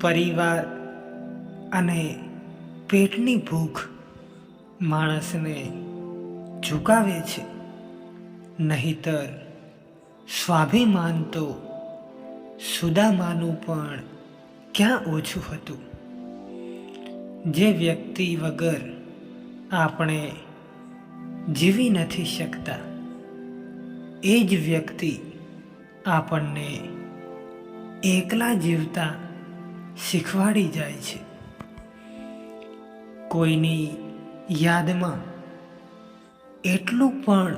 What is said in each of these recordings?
પરિવાર અને પેટની ભૂખ માણસને ઝુકાવે છે. નહીતર સ્વાભિમાન તો સુદામાનું પણ ક્યાં ઓછું હતું? જે વ્યક્તિ વગર આપણે જીવી નથી શકતા, એ જ વ્યક્તિ આપણને એકલા જીવતા શીખવાડી જાય છે. કોઈની યાદમાં એટલું પણ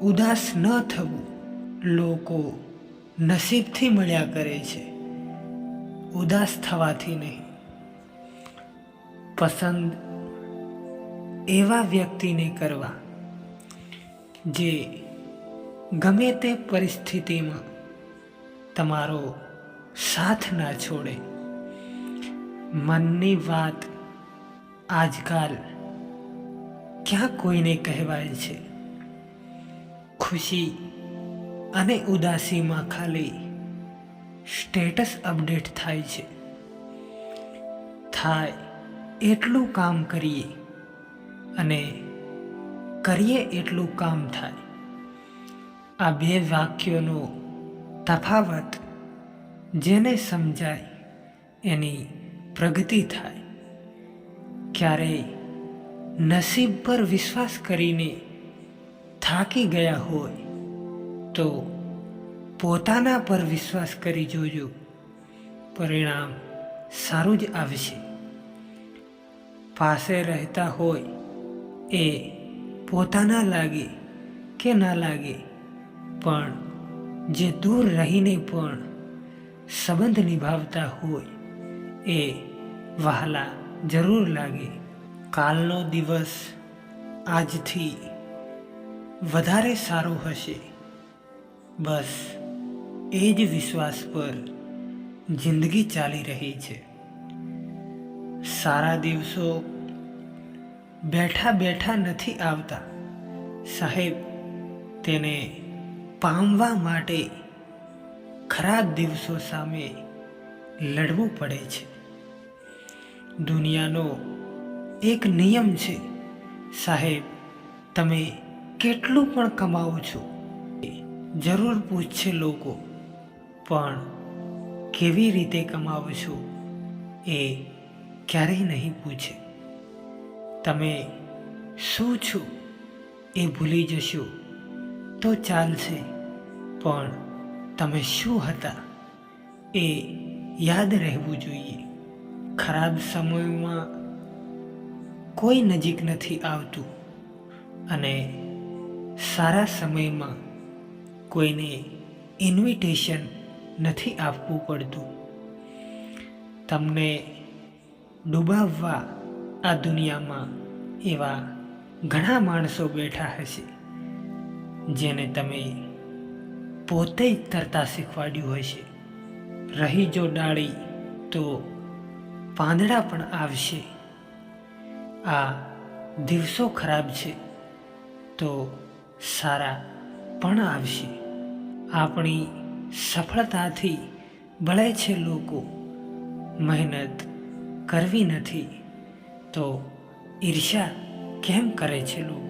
ઉદાસ ન થવું લોકો નસીબથી મળ્યા કરે છે. ઉદાસ થવાથી નહીં. પસંદ એવા વ્યક્તિને કરવા જે ગમે તે પરિસ્થિતિમાં તમારો સાથ ના છોડે. મનની વાત આજકાલ ક્યાં કોઈને કહેવાય છે? ખુશી અને ઉદાસીમાં ખાલી સ્ટેટસ અપડેટ થાય છે. થાય એટલું કામ કરીએ અને કરીએ એટલું કામ થાય. આ બે વાક્યોનો તફાવત જેને સમજાય એની પ્રગતિ થાય. ક્યારેય નસીબ પર વિશ્વાસ કરીને થાકી ગયા હોય તો પોતાના પર વિશ્વાસ કરી જોજો. પરિણામ સારું જ આવશે. પાસે રહેતા હોય એ પોતાના લાગે કે ના લાગે, પણ જે દૂર રહીને પણ સંબંધ નિભાવતા હોય એ વહાલા જરૂર લાગે. કાલનો દિવસ આજથી વધારે સારો હશે. બસ એ જ વિશ્વાસ પર જિંદગી ચાલી રહી છે. સારા દિવસો બેઠા બેઠા નથી આવતા. સાહેબ, તેને પામવા માટે ખરાબ દિવસો સામે લડવું પડે છે. દુનિયાનો એક નિયમ છે, સાહેબ, તમે કેટલું પણ કમાવો છો, જરૂર પૂછશે લોકો, પણ કેવી રીતે કમાવો છો એ ક્યારેય નહીં પૂછે. તમે શું છો એ ભૂલી જશો તો ચાલશે, પણ તમે શું હતા એ યાદ રહેવું જોઈએ. ખરાબ સમયમાં કોઈ નજીક નથી આવતું અને સારા સમયમાં કોઈને ઇન્વિટેશન નથી આપવું પડતું. તમને ડૂબાવવા આ દુનિયામાં એવા ઘણા માણસો બેઠા હશે, જેને તમે પોતે જ તરતા શીખવાડ્યું હશે. રહી જો ડાળી, તો પાંદડા પણ આવશે. આ દિવસો ખરાબ છે, તો સારા પણ આવશે. આપણી સફળતાથી બળે છે લોકો, મહેનત કરવી નથી, તો ઈર્ષા કેમ કરે છે લોકો?